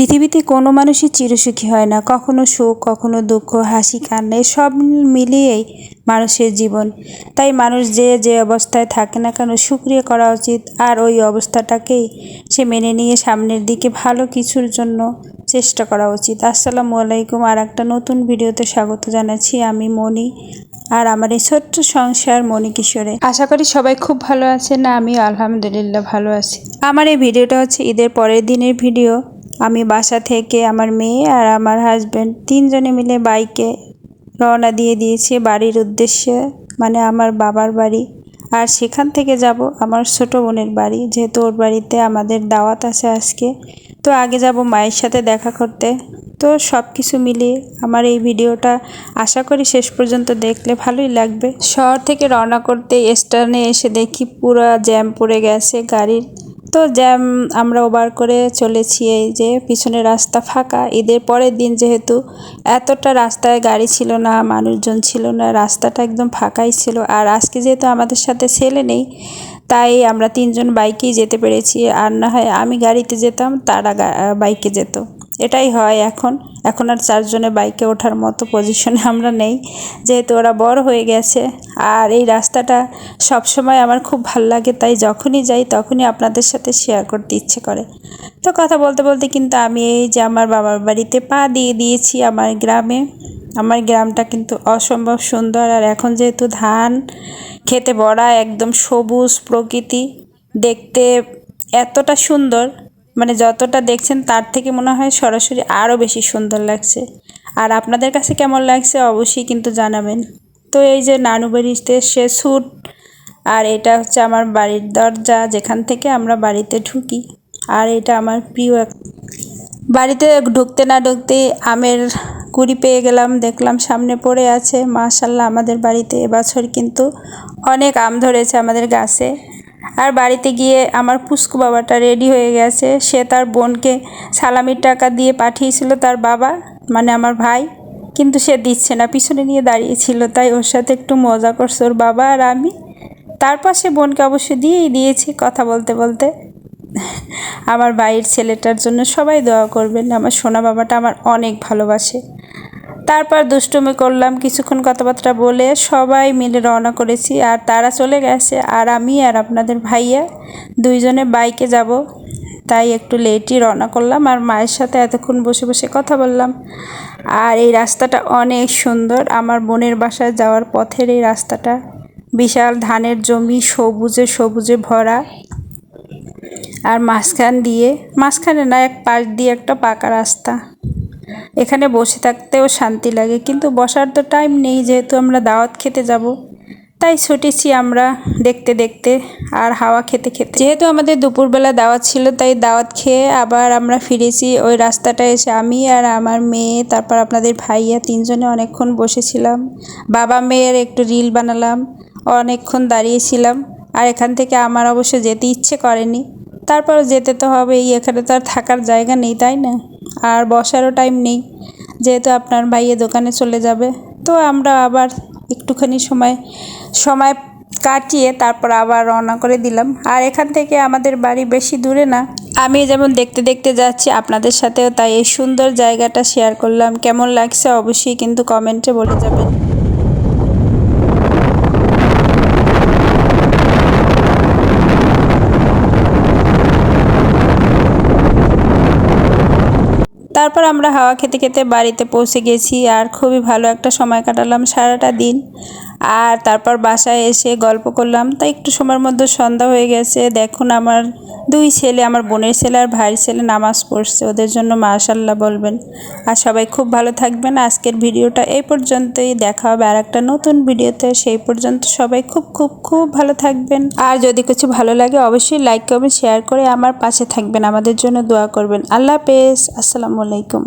পৃথিবীতে কোনো মানুষই চিরসুখী হয় না। কখনো সুখ, কখনো দুঃখ, হাসি, কান্না সব মিলিয়েই মানুষের জীবন। তাই মানুষ যে যে অবস্থায় থাকে না কেন, সুক্রিয়া করা উচিত। আর ওই অবস্থাটাকেই সে মেনে নিয়ে সামনের দিকে ভালো কিছুর জন্য চেষ্টা করা উচিত। আসসালামু আলাইকুম। আর একটা নতুন ভিডিওতে স্বাগত জানাচ্ছি আমি মনি আর আমার এই ছোট্ট সংসার মনি কিশোরে। আশা করি সবাই খুব ভালো আছেন। আমি আলহামদুলিল্লাহ ভালো আছি। আমার এই ভিডিওটা হচ্ছে ঈদের পরের দিনের ভিডিও। আমি বাসা থেকে আমার মেয়ে আর আমার হাজব্যান্ড তিনজনে মিলে বাইকে রওনা দিয়ে দিয়েছি বাড়ির উদ্দেশ্যে মানে আমার বাবার বাড়ি। আর সেখান থেকে যাব আমার ছোট বোনের বাড়ি, যেহেতু ওর বাড়িতে আমাদের দাওয়াত আছে আজকে। তো আগে যাব মায়ের সাথে দেখা করতে। তো সব কিছু মিলিয়ে আমার এই ভিডিওটা আশা করি শেষ পর্যন্ত দেখলে ভালোই লাগবে। শহর থেকে রওনা করতে স্টেশনে এসে দেখি পুরো জ্যাম পড়ে গেছে, গাড়ির তো জ্যাম আমরা ওবার করে চলেছি এই যে পিছনে রাস্তা ফাঁকা। ঈদের পরের দিন যেহেতু এতটা রাস্তায় গাড়ি ছিল না, মানুষজন ছিল না, রাস্তাটা একদম ফাঁকাই ছিল। আর আজকে যেহেতু আমাদের সাথে ছেলে নেই, তাই আমরা তিনজন বাইকেই যেতে পেরেছি। আর না হয় আমি গাড়িতে যেতাম, তারা বাইকে যেত। এটাই হয় এখন। এখন আর চারজনে বাইকে ওঠার মতো পজিশনে আমরা নেই। যেহেতু ওরা বড় হয়ে গেছে। আর এই রাস্তাটা সবসময় আমার খুব ভালো লাগে, তাই যখনই যাই তখনই আপনাদের সাথে শেয়ার করতে ইচ্ছে করে। তো কথা বলতে বলতে কিন্তু আমি এই যে আমার বাবার বাড়িতে পা দিয়ে দিয়েছি আমার গ্রামে। আমার গ্রামটা কিন্তু অসম্ভব সুন্দর। আর এখন যেহেতু ধান, খেতে বড়া একদম সবুজ প্রকৃতি, দেখতে এতটা সুন্দর মানে যতটা দেখছেন তার থেকে মনে হয় সরাসরি আরও বেশি সুন্দর লাগছে। আর আপনাদের কাছে কেমন লাগছে অবশ্যই কিন্তু জানাবেন। তো এই যে নানু বাড়িতে সে স্যুট, আর এটা হচ্ছে আমার বাড়ির দরজা যেখান থেকে আমরা বাড়িতে ঢুকি। আর এটা আমার প্রিয় এক বাড়িতে ঢুকতে না ঢুকতে আমের কুড়ি পেয়ে গেলাম, দেখলাম সামনে পড়ে আছে। মাশাল্লাহ, আমাদের বাড়িতে এবছর কিন্তু অনেক আম ধরেছে আমাদের গাছে। আর বাড়িতে গিয়ে আমার পুষ্কু বাবাটা রেডি হয়ে গেছে। সে তার বোনকে সালামির টাকা দিয়ে পাঠিয়েছিল তার বাবা মানে আমার ভাই। কিন্তু সে দিচ্ছে না, পিছনে নিয়ে দাঁড়িয়েছিল তাই ওর সাথে একটু মজা করছে ওর বাবা আর আমি। তারপর সে বোনকে অবশ্যই দিয়েই দিয়েছি কথা বলতে বলতে। আমার ভাইয়ের ছেলেটার জন্য সবাই দোয়া করবেন, আমার সোনা বাবাটা আমার অনেক ভালোবাসে। তারপর দুষ্টুমি করলাম, কিছুক্ষণ কথাবার্তা বলে সবাই মিলে রওনা করেছি। আর তারা চলে গেছে আর আমি আর আপনাদের ভাইয়া দুইজনে বাইকে যাব। তাই একটু লেটই রওনা করলাম আর মায়ের সাথে এতক্ষণ বসে বসে কথা বললাম। আর এই রাস্তাটা অনেক সুন্দর। আমার বোনের বাসায় যাওয়ার পথের এই রাস্তাটা। বিশাল ধানের জমি, সবুজে সবুজে ভরা। আর মাঝখান দিয়ে, মাঝখানে না, এক পাশ দিয়ে একটা পাকা রাস্তা। এখানে বসে থাকতেও শান্তি লাগে, কিন্তু বসার তো টাইম নেই, যেহেতু আমরা দাওয়াত খেতে যাব। তাই ছুটেছি আমরা দেখতে দেখতে আর হাওয়া খেতে খেতে। যেহেতু আমাদের দুপুরবেলা দাওয়াত ছিল, তাই দাওয়াত খেয়ে আবার আমরা ফিরেছি। ওই রাস্তাটা এসে আমি আর আমার মেয়ে, তারপর আপনাদের ভাইয়া তিনজনে অনেকক্ষণ বসেছিলাম। বাবা মেয়ের একটু রিল বানালাম, অনেকক্ষণ দাঁড়িয়েছিলাম। আর এখান থেকে আমার অবশ্য যেতে ইচ্ছে করেনি। তারপর যেতে তো হবেই, এখানে তো আর থাকার জায়গা নেই, তাই না? আর বসারও টাইম নেই। যেহেতু আপনার ভাইয়ের দোকানে চলে যাবে। তো আমরা আবার একটুখানি সময় সময় কাটিয়ে তারপর আবার রওনা করে দিলাম। আর এখান থেকে আমাদের বাড়ি বেশি দূরে না। আমি যেমন দেখতে দেখতে যাচ্ছি আপনাদের সাথেও তাই এই সুন্দর জায়গাটা শেয়ার করলাম। কেমন লাগছে অবশ্যই কিন্তু কমেন্টে বলে যাবেন। তারপর আমরা হাওয়া খেতে খেতে বাড়িতে পৌঁছে গেছি আর খুবই ভালো একটা সময় কাটালাম সারাটা দিন। আর তারপর বাসায় এসে গল্প করলাম। তাই একটু সময়ের মধ্যে সন্ধ্যা হয়ে গেছে। দেখুন আমার দুই ছেলে, আমার বোনের ছেলে আর ভাইয়ের ছেলে নামাজ পড়ছে। ওদের জন্য মাশাল্লাহ বলবেন। আর সবাই খুব ভালো থাকবেন। আজকের ভিডিওটা এই পর্যন্তই। দেখা হবে আর একটা নতুন ভিডিওতে। সেই পর্যন্ত সবাই খুব খুব খুব ভালো থাকবেন। আর যদি কিছু ভালো লাগে অবশ্যই লাইক করবেন শেয়ার করে আমার পাশে থাকবেন। আমাদের জন্য দোয়া করবেন। আল্লাহ হাফেজ। আসসালামু আলাইকুম।